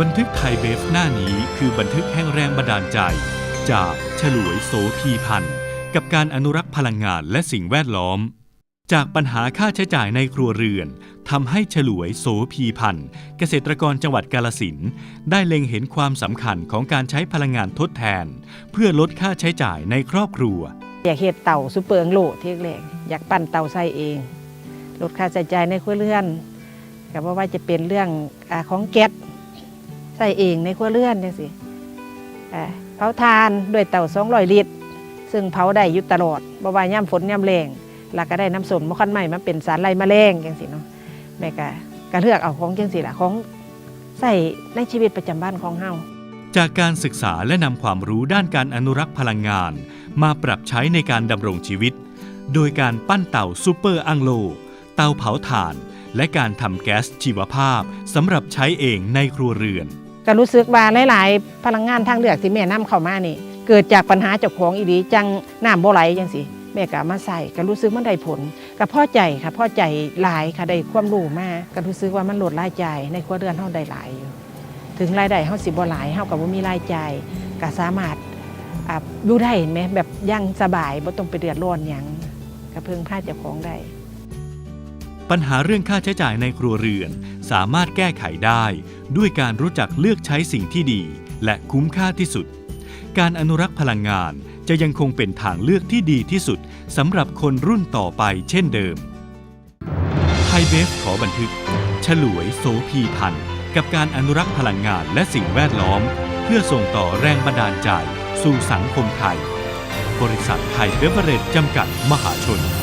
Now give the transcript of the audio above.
บันทึกไทยเบฟหน้านี้คือบันทึกแห่งแรงบันดาลใจ จากฉลวยโสพีพันธ์กับการอนุรักษ์พลังงานและสิ่งแวดล้อม จากปัญหาค่าใช้จ่ายในครัวเรือนทำให้ฉลวยโสพีพันธ์เกษตรกรจังหวัดกาลสินได้เล็งเห็นความสำคัญของการใช้พลังงานทดแทน เพื่อลดค่าใช้จ่ายในครอบครัว อยากเฮ็ดเต่าซุปเปอร์องโลที่แรกอยากปั้นเต่าใส่เอง ลดค่าใช้จ่ายในครัวเรือนก็บ่ว่าจะเป็นเรื่องอของแก๊ส ส่เองในครัวเรือนจังซี่อ่าเผาทานด้วยเต่า200ลิตร ซึ่งเผาได้อยู่ตลอดบ่ว่าย่ำฝนย่ำแรงแล้วก็ได้น้ำส้มมะขันใหม่มาเป็นสารไล่แมลงจังซี่เนาะแม่ก็ก็เลือกเอาของจังซี่ล่ะของใส่ในชีวิตประจำบ้านของเฮาจากการศึกษาและนำความรู้ด้านการอนุรักษ์พลังงาน มาปรับใช้ในการดำรงชีวิต โดยการปั้นเต่าซูเปอร์อังโล เตาเผาถ่าน และการทำแก๊สชีวภาพสำหรับใช้เองในครัวเรือน ก็รู้สึกว่าหลายๆ พลังงานทางเลือกที่แม่นำเข้ามานี่ เกิดจากปัญหาเจ้าของอีดีจังน้ำบ่ไหลจังสิแม่ก็มาใส่ก็รู้สึกมันได้ผลก็พ่อใจค่ะพ่อใจหลายค่ะได้ความรู้มากก็รู้สึกว่ามันลดรายจ่ายในครัวเรือนเฮาได้หลายอยู่ถึงรายได้เฮาสิบ่หลายเฮาก็บ่มีรายจ่ายก็สามารถอ่าอยู่ได้เห็นไหมแบบยังสบายบ่ต้องไปเดือดร้อนหยังก็เพิ่งพาเจ้าของได้ปัญหาเรื่องค่าใช้จ่ายในครัวเรือน สามารถแก้ไขได้ ด้วยการรู้จักเลือกใช้สิ่งที่ดี และคุ้มค่าที่สุด การอนุรักษ์พลังงานจะยังคงเป็นทางเลือกที่ดีที่สุดสำหรับคนรุ่นต่อไปเช่นเดิมไทยเบฟขอบันทึก ฉลวยโสพีพันธ์กับการอนุรักษ์พลังงานและสิ่งแวดล้อม เพื่อส่งต่อแรงบันดาลใจสู่สังคมไทย บริษัทไทยเบเวอเรจจำกัดมหาชน